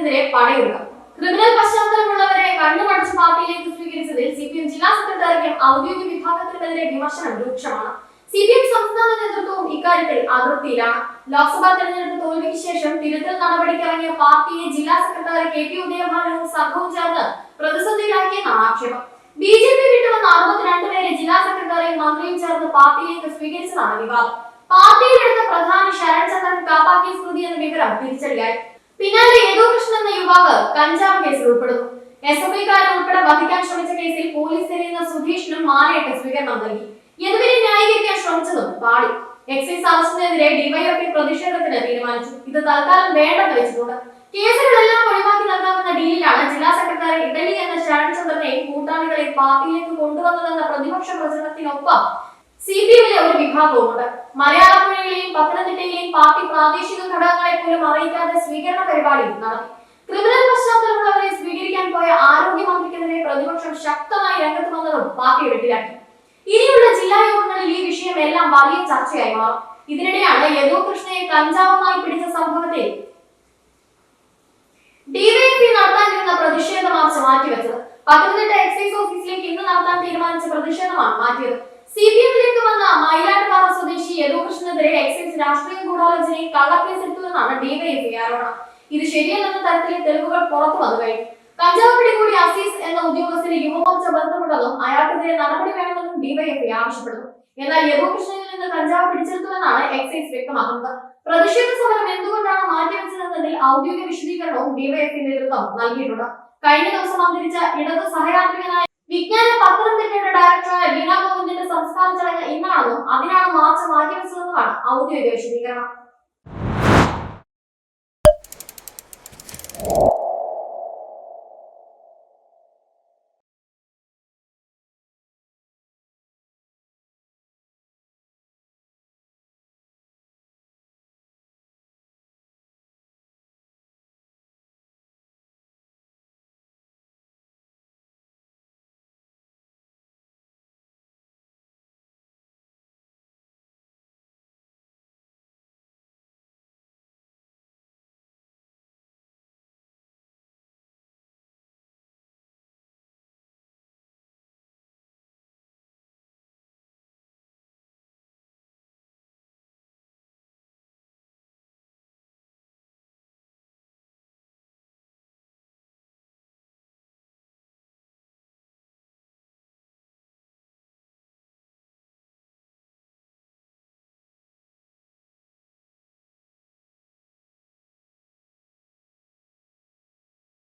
സമരത്തിനെതിരെ പടയൊരുക്കം. Criminal പശ്ചാത്തലമുള്ളവരെ കണ്ണുമടച്ച് പാർട്ടിയിലേക്ക് സ്വീകരിച്ചതിൽ C P M ജില്ലാ സെക്രട്ടറിക്കും ഔദ്യോഗിക വിഭാഗത്തിനുമെതിരെ വിമർശനം രൂക്ഷമാണ്. സി പി എം സംസ്ഥാന നേതൃത്വവും ഇക്കാര്യത്തിൽ അതൃപ്തിയിലാണ്. ലോക്സഭാ തെരഞ്ഞെടുപ്പ് തോൽവിക്ക് ശേഷം തിരുത്തൽ നടപടിക്കിറങ്ങിയ പാർട്ടിയെ ജില്ലാ സെക്രട്ടറി കെ പി ഉദയഭാനവും സംഘവും ചേർന്ന് പ്രതിസന്ധിയിലാക്കിയെന്നാണ് ആക്ഷേപം. ബി ജെ പി വിട്ടുവന്ന അറുപത്തിരണ്ട് പേരെ ജില്ലാ സെക്രട്ടറിയും മന്ത്രിയും ചേർന്ന് പാർട്ടിയിലേക്ക് സ്വീകരിച്ചതാണ് വിവാദം. പാർട്ടിയിലെടുത്ത പ്രധാന ശരൺചന്ദ്രൻ കാപ്പാക്കി സ്മൃതി എന്ന വിവരം തിരിച്ചടിയായി. പിന്നാലെ യദു കൃഷ്ണൻ എന്ന യുവാവ് കഞ്ചാവ് കേസിൽ ഉൾപ്പെടുന്നു. എസ് എഫ് ഐക്കാരൻ ഉൾപ്പെടെ വധിക്കാൻ ശ്രമിച്ച കേസിൽ പോലീസ് എറിയുന്ന സുധീഷിനും മാലയിട്ട് സ്വീകരണം നൽകി. യദുവിനെ ന്യായീകരിക്കാൻ ശ്രമിച്ചതും പാടി എക്സൈസ് അറസ്റ്റിനെതിരെ ഡിവൈഎഫ്ഐ പ്രതിഷേധത്തിന് തീരുമാനിച്ചു. ഇത് തൽക്കാലം വേണ്ടെന്ന് വെച്ചിട്ടുണ്ട്. കേസുകളെല്ലാം ഒഴിവാക്കി നൽകാമെന്ന ഡീലിലാണ് ജില്ലാ സെക്രട്ടറി ഇഡലി എന്ന ശരൺചന്ദ്രനെയും കൂട്ടാളികളെയും പാർട്ടിയിലേക്ക് കൊണ്ടുവന്നതെന്ന പ്രതിപക്ഷ പ്രചരണത്തിനൊപ്പം സി പി എമ്മിലെ ഒരു വിഭാഗവുമുണ്ട്. മലയാളപ്പുഴയിലെയും പത്തനംതിട്ടയിലെയും പാർട്ടി പ്രാദേശിക ഘടകങ്ങളെ പോലും അറിയിക്കാതെ സ്വീകരണ പരിപാടി നടത്തി. ക്രിമിനൽ പശ്ചാത്തലമുള്ളവരെ സ്വീകരിക്കാൻ പോയ ആരോഗ്യമന്ത്രിക്കെതിരെ പ്രതിപക്ഷം ശക്തമായി രംഗത്ത് വന്നതും പാർട്ടി വെട്ടിലാക്കി. ഇനിയുള്ള ജില്ലാ യോഗങ്ങളിൽ ഈ വിഷയം എല്ലാം വലിയ ചർച്ചയായി മാറും. ഇതിനിടെയാണ് യദു കൃഷ്ണയെ കഞ്ചാവുമായി പിടിച്ച സംഭവത്തിൽ ഡിവൈഎഫ്ഐ നടത്താനിരുന്ന പ്രതിഷേധ മാർച്ച് മാറ്റിവെച്ചത്. പത്തനംതിട്ട എക്സൈസ് ഓഫീസിലേക്ക് ഇന്ന് നടത്താൻ തീരുമാനിച്ച പ്രതിഷേധമാണ് മാറ്റിയത്. സി പി എമ്മിലേക്ക് വന്ന എക്സൈസ് രാഷ്ട്രീയ ഗൂഢാലോചനയിൽ കള്ളക്കേസെടുത്തുവെന്നാണ് ഡിവൈഎഫ്ഐ ആരോപണം. ഇത് ശരിയല്ലെന്ന തരത്തിലെ തെളിവുകൾ പുറത്തു വന്നു കഴിഞ്ഞു. കഞ്ചാവ് പിടികൂടി അസീസ് എന്ന ഉദ്യോഗസ്ഥന് യുവമോർച്ച ബന്ധമുണ്ടെന്നും അയാൾക്കെതിരെ നടപടി വേണമെന്നും ഡിവൈഎഫ്ഐ ആവശ്യപ്പെടുന്നു. എന്നാൽ യദുകൃഷ്ണനിൽ നിന്ന് കഞ്ചാവ് പിടിച്ചെടുത്തുവെന്നാണ് എക്സൈസ് വ്യക്തമാക്കുന്നത്. പ്രതിഷേധ സമരം എന്തുകൊണ്ടാണ് മാറ്റിവെച്ചതെന്നതിൽ ഔദ്യോഗിക വിശദീകരണവും ഡിവൈഎഫ്ഐ നേതൃത്വം നൽകിയിട്ടുണ്ട്. കഴിഞ്ഞ ദിവസം അന്തരിച്ച ഇടത് സഹയാത്രികനായ വിജ്ഞാന പത്രത്തിന്റെ ഡയറക്ടറായ വീണ ഗോവിന്ദന്റെ സംസ്കാര മാറ്റം അതിനാണ് മാർച്ച് മാറ്റിവെച്ചതെന്നുമാണ് ഔദ്യോഗിക വിശദീകരണം.